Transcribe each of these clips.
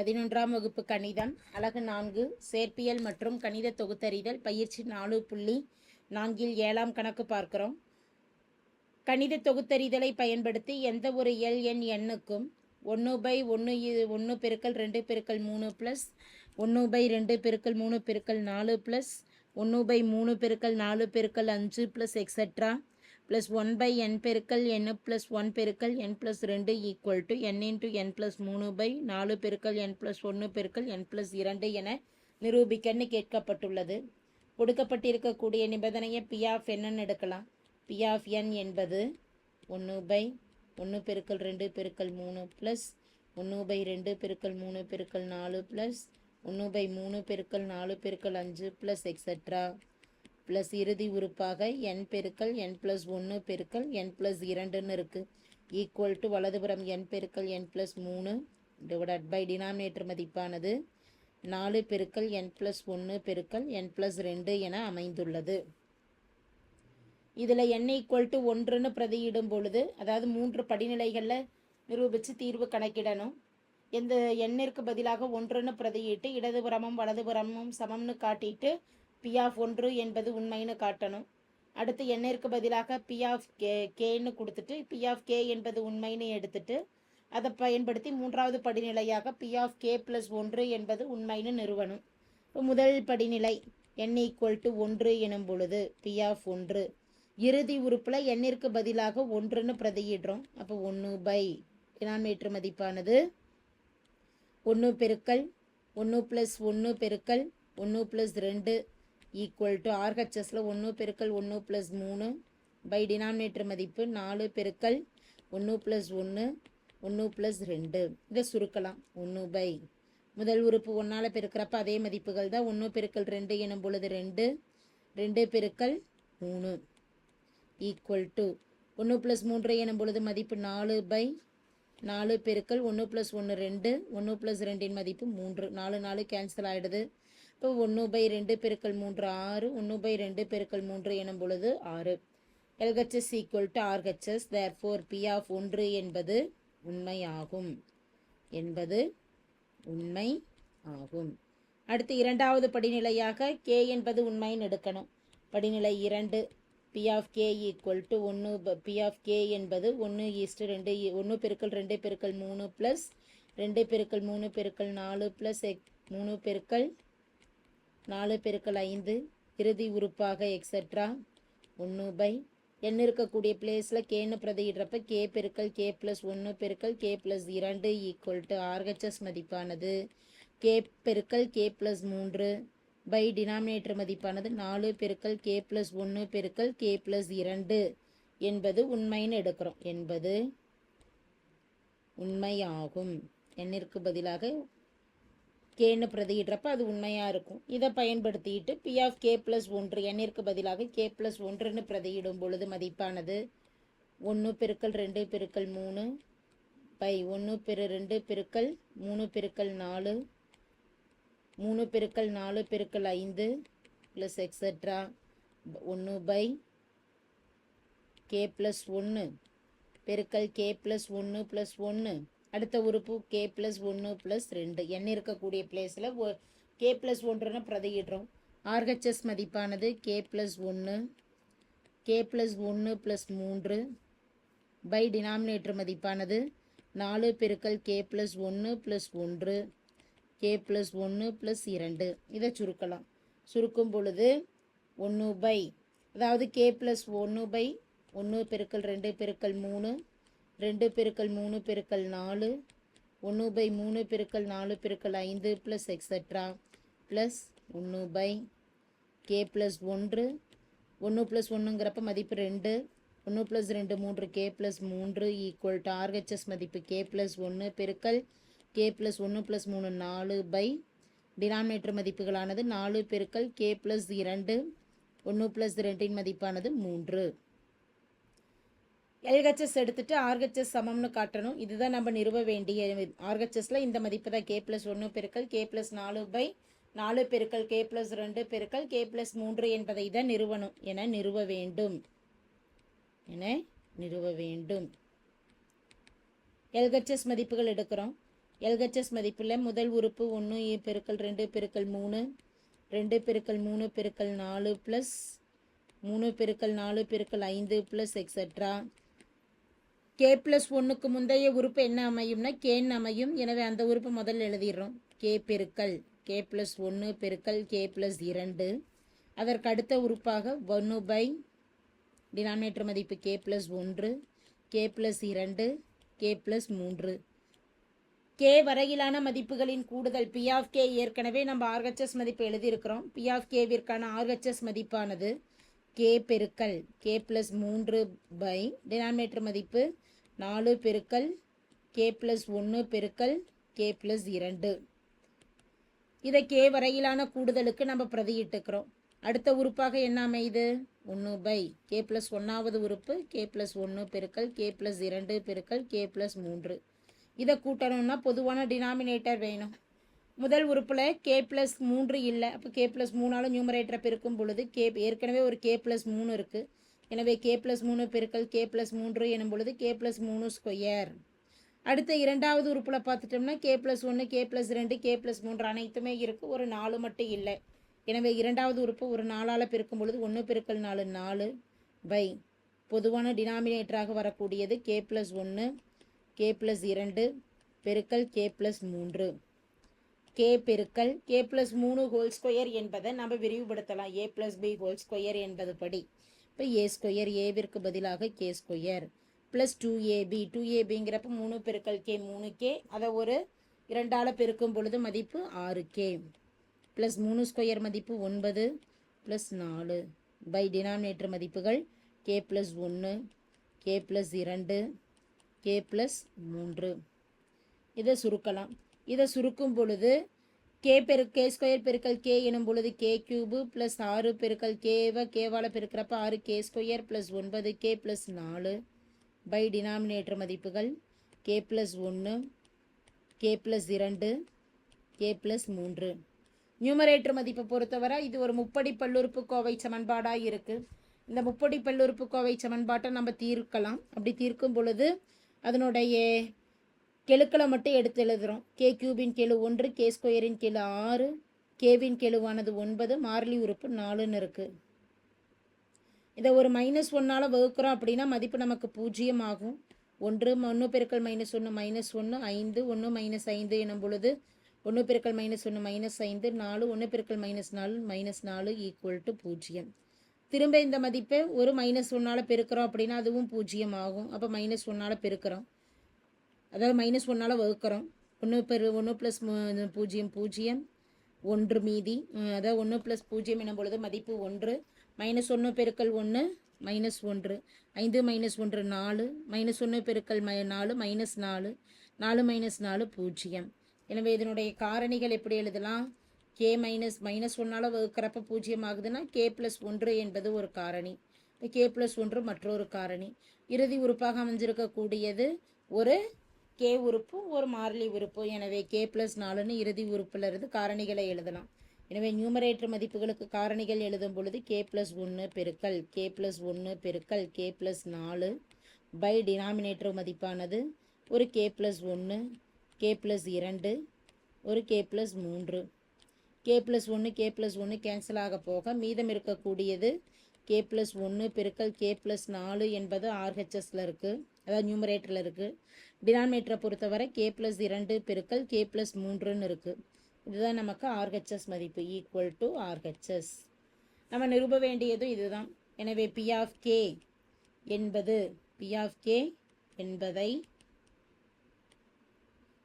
பதினொன்றாம் வகுப்பு கணிதம் அழகு நான்கு சேர்ப்பியல் மற்றும் கணித தொகுத்தறிதல் பயிற்சி நாலு புள்ளி நான்கில் ஏழாம் கணக்கு பார்க்கிறோம். கணித தொகுத்தறிதலை பயன்படுத்தி எந்த ஒரு எல் எண் எண்ணுக்கும் ஒன்று பை ஒன்று ஒன்று பெருக்கல் ரெண்டு பெருக்கல் மூணு ப்ளஸ் ஒன்று பை ரெண்டு பெருக்கல் மூணு பெருக்கல் நாலு ப்ளஸ் ஒன்று பை மூணு பெருக்கல் நாலு பெருக்கல் அஞ்சு plus extra plus one by N பெருக்கல் என் ப்ளஸ் ஒன் பெருக்கல் என் ப்ளஸ் ரெண்டு equal to N into N plus மூணு பை நாலு பெருக்கல் என் ப்ளஸ் ஒன்று பெருக்கல் என் ப்ளஸ் இரண்டு என நிரூபிக்கன்னு கேட்கப்பட்டுள்ளது. கொடுக்கப்பட்டிருக்கக்கூடிய நிபந்தனையை பி ஆஃப் என்னன்னு எடுக்கலாம். பி ஆஃப் என் என்பது ஒன்று பை ஒன்று பெருக்கல் ரெண்டு பெருக்கல் மூணு ப்ளஸ் ஒன்று பை ரெண்டு பெருக்கல் மூணு பெருக்கல் நாலு ப்ளஸ் ஒன்று பை மூணு பெருக்கல் நாலு பெருக்கல் அஞ்சு ப்ளஸ் எக்ஸட்ரா ப்ளஸ் இறுதி உறுப்பாக என் பெருக்கல் என் ப்ளஸ் ஒன்று பெருக்கல் என் ப்ளஸ் இரண்டுன்னு இருக்குது ஈக்குவல் டு வலதுபுறம் என் பெருக்கல் என் ப்ளஸ் மூணு டிவைட் பை டினாமினேட்டர் மதிப்பானது நாலு பெருக்கல் என் ப்ளஸ் ஒன்று பெருக்கல் என் ப்ளஸ் ரெண்டு என அமைந்துள்ளது. இதில் என் ஈக்குவல் டு ஒன்றுன்னு பிரதியிடும் பொழுது அதாவது மூன்று படிநிலைகளில் நிரூபித்து தீர்வு கணக்கிடணும். எந்த எண்ணிற்கு பதிலாக ஒன்றுன்னு பிரதியிட்டு இடதுபுறமும் வலதுபுறமும் சமம்னு காட்டிட்டு பி ஆஃப் ஒன்று என்பது உண்மைன்னு காட்டணும். அடுத்து எண்ணிற்கு பதிலாக பி ஆஃப் கே கேன்னு கொடுத்துட்டு பி ஆஃப் கே என்பது உண்மைன்னு எடுத்துட்டு அதை பயன்படுத்தி மூன்றாவது படிநிலையாக பி ஆஃப் கே ப்ளஸ் ஒன்று என்பது உண்மைன்னு நிறுவனம் இப்போ முதல் படிநிலை என் ஈக்குவல் டு ஒன்று எனும் பொழுது பி ஆஃப் ஒன்று. இறுதி உறுப்பில் எண்ணிற்கு பதிலாக ஒன்றுன்னு பிரதியிடுறோம். அப்போ ஒன்று பை டினாமேட்டர் மதிப்பானது ஒன்று பெருக்கல் ஒன்று ப்ளஸ் ஒன்று பெருக்கல் ஒன்று ப்ளஸ் ரெண்டு ஈக்குவல் டு ஆர்ஹெச்எஸில் ஒன்று பெருக்கல் ஒன்று ப்ளஸ் மூணு பை டினாமினேட்டர் மதிப்பு நாலு பெருக்கல் ஒன்று ப்ளஸ் ஒன்று ஒன்று ப்ளஸ் ரெண்டு. இதை சுருக்கலாம். ஒன்று பை முதல் உறுப்பு ஒன்றால் பெருக்கிறப்ப அதே மதிப்புகள் தான். ஒன்று பெருக்கல் ரெண்டு எனும் பொழுது ரெண்டு ரெண்டு பெருக்கல் மூணு. ஈக்குவல் டு ஒன்று ப்ளஸ் மூன்று எனும் பொழுது மதிப்பு நாலு பை நாலு பெருக்கல் ஒன்று ப்ளஸ் ஒன்று ரெண்டு ஒன்று ப்ளஸ் ரெண்டின் மதிப்பு மூன்று. நாலு நாலு கேன்சல் ஆகிடுது இப்போ ஒன்று பை ரெண்டு பெருக்கல் மூன்று ஆறு ஒன்று பை ரெண்டு பெருக்கல் மூன்று எனும் பொழுது ஆறு. LHS equal to RHS therefore P of ஒன்று என்பது உண்மையாகும். என்பது உண்மை ஆகும் அடுத்து இரண்டாவது படிநிலையாக கே என்பது உண்மைன்னு எடுக்கணும். படிநிலை இரண்டு P of K equal to ஒன்று பி ஆஃப் கே என்பது ஒன்று ஈஸ்ட்டு ரெண்டு ஒன்று பெருக்கல் ரெண்டு பெருக்கல் மூணு ப்ளஸ் ரெண்டு பெருக்கல் மூணு பெருக்கல் நாலு ப்ளஸ் எக் மூணு பெருக்கல் நாலு பெருக்கல் ஐந்து இறுதி உறுப்பாக எக்ஸட்ரா ஒன்று பை எண் இருக்கக்கூடிய பிளேஸில் கேன்னு பிரதியிடுறப்ப கே பெருக்கல் கே ப்ளஸ் ஒன்று பெருக்கல் கே ப்ளஸ் இரண்டு ஈக்குவல் டு ஆர்ஹெச்எஸ் மதிப்பானது. கே பெருக்கல் கே ப்ளஸ் மூன்று பை டினாமினேட்டர் மதிப்பானது நாலு பெருக்கல் கே ப்ளஸ் ஒன்று பெருக்கல் கே ப்ளஸ் இரண்டு என்பது உண்மைன்னு எடுக்கிறோம். என்பது உண்மையாகும். எண்ணிற்கு பதிலாக கேன்னு பிரதியிடுறப்ப அது உண்மையாக இருக்கும். இதை பயன்படுத்திட்டு பி ஆஃப் கே ப்ளஸ் ஒன்று எண்ணிற்கு பதிலாக கே ப்ளஸ் ஒன்றுன்னு பிரதியிடும் பொழுது மதிப்பானது ஒன்று பெருக்கல் ரெண்டு பெருக்கல் மூணு பை ஒன்று பெரு ரெண்டு பெருக்கல் மூணு பெருக்கல் நாலு மூணு பெருக்கல் நாலு பெருக்கல் ஐந்து ப்ளஸ் எக்ஸட்ரா ஒன்று பை கே ப்ளஸ் ஒன்று பெருக்கல் கே ப்ளஸ் ஒன்று ப்ளஸ் ஒன்று அடுத்த உறுப்பு கே ப்ளஸ் ஒன்று ப்ளஸ் ரெண்டு. எண் இருக்கக்கூடிய பிளேஸில் கே ப்ளஸ் ஒன்றுன்னு பிரதியிடுறோம். ஆர்ஹெச்எஸ் மதிப்பானது கே ப்ளஸ் ஒன்று கே ப்ளஸ் ஒன்று ப்ளஸ் மூன்று. பை டினாமினேட்டர் மதிப்பானது நாலு பெருக்கல் கே ப்ளஸ் ஒன்று ப்ளஸ் ஒன்று கே ப்ளஸ் ஒன்று ப்ளஸ் இரண்டு. இதை சுருக்கலாம். சுருக்கும் பொழுது ஒன்று பை அதாவது கே ப்ளஸ் ஒன்று பை ஒன்று பெருக்கல் ரெண்டு பெருக்கல் மூணு ரெண்டு பெருக்கல் மூணு பெருக்கல் நாலு ஒன்று பை மூணு பெருக்கல் நாலு பெருக்கல் ஐந்து ப்ளஸ் எக்ஸட்ரா ப்ளஸ் ஒன்று பை கே ப்ளஸ் ஒன்று. ஒன்று ப்ளஸ் ஒன்றுங்கிறப்ப மதிப்பு ரெண்டு. ஒன்று ப்ளஸ் ரெண்டு மூன்று கே ப்ளஸ் மூன்று ஈக்குவல் டு ஆர்ஹெச்எஸ் மதிப்பு கே ப்ளஸ் ஒன்று பெருக்கல் கே ப்ளஸ் ஒன்று ப்ளஸ் மூணு நாலு பை. டினாமினேட்டர் மதிப்புகளானது நாலு பெருக்கல் கே ப்ளஸ் இரண்டு. ஒன்று ப்ளஸ் ரெண்டின் மதிப்பானது மூன்று. எல்ஹெச்எஸ் எடுத்துட்டு ஆர்ஹெச்எஸ் சமம்னு காட்டணும். இதுதான் நம்ம நிறுவ வேண்டிய ஆர்ஹெச்எஸ்ல இந்த மதிப்பு தான். கே ப்ளஸ் ஒன்று பெருக்கல் கே ப்ளஸ் நாலு பை நாலு பெருக்கல் கே ப்ளஸ் ரெண்டு பெருக்கல் கே ப்ளஸ் மூன்று என்பதை தான் நிறுவனம் என நிறுவ வேண்டும். என நிறுவ வேண்டும். எல்ஹெச்எஸ் மதிப்புகள் எடுக்கிறோம். எல்ஹெச்எஸ் மதிப்பில் முதல் உறுப்பு ஒன்று பெருக்கல் ரெண்டு பெருக்கல் மூணு ரெண்டு பெருக்கல் மூணு பெருக்கல் நாலு ப்ளஸ் மூணு பெருக்கல் நாலு பெருக்கல் ஐந்து ப்ளஸ் எக்ஸட்ரா கே ப்ளஸ் ஒன்றுக்கு முந்தைய உறுப்பு என்ன அமையும்னா கேன்னு அமையும். எனவே அந்த உறுப்பு முதல்ல எழுதிடுறோம். கே பெருக்கல் கே ப்ளஸ் ஒன்று பெருக்கல் கே ப்ளஸ் இரண்டு. அதற்கு அடுத்த உறுப்பாக ஒன்று பை டினாமினேட்டர் மதிப்பு கே ப்ளஸ் ஒன்று கே ப்ளஸ் இரண்டு கே ப்ளஸ் மூன்று. கே வரையிலான மதிப்புகளின் கூடுதல் பி ஆஃப் கே ஏற்கனவே நம்ம ஆர்ஹெச்எஸ் மதிப்பு எழுதியிருக்கிறோம். பி ஆஃப் கேவிற்கான ஆர்ஹெச்எஸ் மதிப்பானது கே பெருக்கல் கே ப்ளஸ் மூன்று பை டினாமினேட்டர் மதிப்பு நாலு பெருக்கல் கே ப்ளஸ் ஒன்று பெருக்கல் கே ப்ளஸ் இரண்டு. இதை கே வரையிலான கூடுதலுக்கு நம்ம பிரதியிட்டுக்கிறோம். அடுத்த உறுப்பாக என்ன அமையுது? ஒன்று பை கே ப்ளஸ் ஒன்றாவது உறுப்பு கே ப்ளஸ் ஒன்று பெருக்கல் கே ப்ளஸ் இரண்டு பெருக்கல் கே ப்ளஸ் மூன்று. இதை கூட்டணும்னா பொதுவான டினாமினேட்டர் வேணும். முதல் உறுப்பில் கே ப்ளஸ் மூன்று இல்லை. அப்போ கே ப்ளஸ் மூணாலும் நியூமரேட்டரை பெருக்கும் பொழுது கே ஏற்கனவே ஒரு கே ப்ளஸ் மூணு இருக்குது எனவே கே ப்ளஸ் மூணு பெருக்கல் கே ப்ளஸ் மூன்று எனும் பொழுது கே ப்ளஸ் மூணு ஸ்கொயர் அடுத்த இரண்டாவது உறுப்பில் பார்த்துட்டோம்னா கே ப்ளஸ் ஒன்று கே ப்ளஸ் ரெண்டு கே ப்ளஸ் மூன்று அனைத்துமே இருக்குது ஒரு நாலு மட்டும் இல்லை எனவே இரண்டாவது உறுப்பு ஒரு நாலால் பெருக்கும் பொழுது ஒன்று பெருக்கல் நாலு நாலு பை பொதுவான டினாமினேட்டராக வரக்கூடியது கே ப்ளஸ் ஒன்று கே ப்ளஸ் இரண்டு பெருக்கல் கே ப்ளஸ் மூன்று கே பெருக்கல் கே ப்ளஸ் மூணு ஹோல் ஸ்கொயர் என்பதை நம்ம விரிவுபடுத்தலாம் A plus B whole square என்பது படி இப்போ ஏ ஸ்கொயர் ஏவிற்கு பதிலாக K square plus two AB two ஏபிங்கிறப்ப மூணு பெருக்கல் கே மூணு கே அதை ஒரு இரண்டால் பெருக்கும் பொழுது மதிப்பு ஆறு கே ப்ளஸ் மூணு ஸ்கொயர் மதிப்பு ஒன்பது. ப்ளஸ் நாலு. பை டினாமினேட்டர் மதிப்புகள் கே ப்ளஸ் ஒன்று கே ப்ளஸ் இரண்டு கே ப்ளஸ் மூன்று. இதை சுருக்கலாம். இதை சுருக்கும் பொழுது கே பெரு கே ஸ்கொயர் பெருக்கல் கே எனும் பொழுது கே கியூபு ப்ளஸ் ஆறு பெருக்கல் கேவை கேவால் பெருக்கிறப்ப ஆறு கே ஸ்கொயர் ப்ளஸ் ஒன்பது கே ப்ளஸ் நாலு பை டினாமினேட்டர் மதிப்புகள். கே ப்ளஸ் ஒன்று கே ப்ளஸ் இரண்டு கே ப்ளஸ் மூன்று. நியூமரேட்டர் மதிப்பை பொறுத்தவரை இது ஒரு முப்படி பல்லுறுப்பு கோவை சமன்பாடாக இருக்குது இந்த முப்படி பல்லுறுப்பு கோவை சமன்பாட்டை நம்ம தீர்க்கலாம். அப்படி தீர்க்கும் பொழுது அதனுடைய கெழுக்களை மட்டும் எடுத்து எழுதுகிறோம் கே கியூபின் கெழு ஒன்று கே ஸ்கொயரின் கெழு ஆறு கேவின் கெழுவானது ஒன்பது மாறிலி உறுப்பு நாலுன்னு இருக்குது இதை ஒரு மைனஸ் ஒன்னால் வகுக்கிறோம் அப்படின்னா மதிப்பு நமக்கு பூஜ்ஜியம் ஆகும் ஒன்று ஒன்று பெருக்கல் மைனஸ் ஒன்று மைனஸ் ஒன்று ஐந்து ஒன்று மைனஸ் ஐந்து எனும் பொழுது ஒன்று பெருக்கல் மைனஸ் ஒன்று மைனஸ் ஐந்து நாலு ஒன்று பெருக்கல் மைனஸ் நாலு மைனஸ் நாலு ஈக்குவல் டு பூஜ்ஜியம். திரும்ப இந்த மதிப்பை ஒரு மைனஸ் ஒன்னால் பெருக்கிறோம் அப்படின்னா அதுவும் பூஜ்ஜியம் ஆகும் அப்போ மைனஸ் ஒன்னால் பெருக்கிறோம். அதாவது மைனஸ் ஒன்னால் வகுக்கிறோம். ஒன்று பெரு ஒன்று ப்ளஸ் பூஜ்ஜியம் பூஜ்ஜியம். ஒன்று மீதி. அதாவது ஒன்று ப்ளஸ் பூஜ்ஜியம் எனும் பொழுது மதிப்பு ஒன்று. மைனஸ் ஒன்று பெருக்கல் ஒன்று மைனஸ் ஒன்று. ஐந்து மைனஸ் ஒன்று நாலு. மைனஸ் ஒன்று பெருக்கல் மை நாலு மைனஸ் நாலு. நாலு மைனஸ் நாலு பூஜ்ஜியம். எனவே இதனுடைய காரணிகள் எப்படி எழுதலாம்? கே மைனஸ் மைனஸ் ஒன்னால் வகுக்கிறப்ப பூஜ்ஜியம் ஆகுதுன்னா கே ப்ளஸ் ஒன்று என்பது ஒரு காரணி. கே ப்ளஸ் ஒன்று மற்றொரு காரணி. இறுதி உறுப்பாக அமைஞ்சிருக்கக்கூடியது ஒரு கே உறுப்பு ஒரு மாறிலி உறுப்பு எனவே கே ப்ளஸ் நாலுன்னு இறுதி உறுப்பில் இருந்து காரணிகளை எழுதலாம் எனவே நியூமரேட்டர் மதிப்புகளுக்கு காரணிகள் எழுதும் பொழுது கே ப்ளஸ் ஒன்று பெருக்கல் கே ப்ளஸ் ஒன்று பெருக்கல் கே ப்ளஸ் நாலு பை டினாமினேட்டர் மதிப்பானது ஒரு கே ப்ளஸ் ஒன்று கே ப்ளஸ் இரண்டு ஒரு கே ப்ளஸ் மூன்று கே ப்ளஸ் ஒன்று கே ப்ளஸ் ஒன்று கேன்சல் ஆக போக மீதம் இருக்கக்கூடியது கே ப்ளஸ் ஒன்று பெருக்கல் கே ப்ளஸ் நாலு என்பது ஆர்ஹெச்எஸில் இருக்குது அதாவது நியூமரேட்டரில் இருக்குது டினாமினேட்டரை பொறுத்தவரை கே ப்ளஸ் இரண்டு பெருக்கல் கே ப்ளஸ் மூன்றுன்னு இருக்குது இதுதான் நமக்கு ஆர்ஹெச்எஸ் மதிப்பு ஈக்குவல் டு ஆர்ஹெச்எஸ் நம்ம நிரூப வேண்டியதும் இதுதான். எனவே பி ஆஃப் கே என்பது பி ஆஃப் கே என்பதை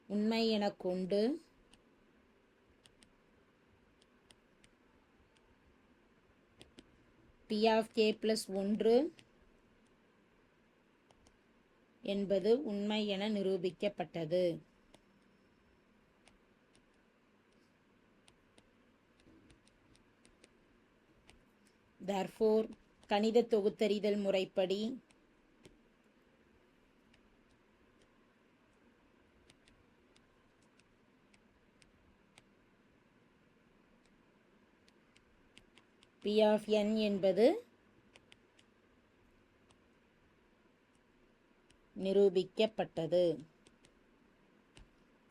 உண்மை எனக் கொண்டு பி ஆஃப் கே ப்ளஸ் ஒன்று என்பது உண்மை என நிரூபிக்கப்பட்டது. தர்ஃபோர் கணித தொகுத்தறிதல் முறைப்படி பி ஆஃப் என் என்பது நிரூபிக்கப்பட்டது.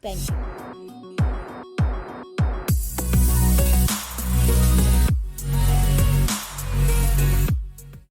தேங்க்யூ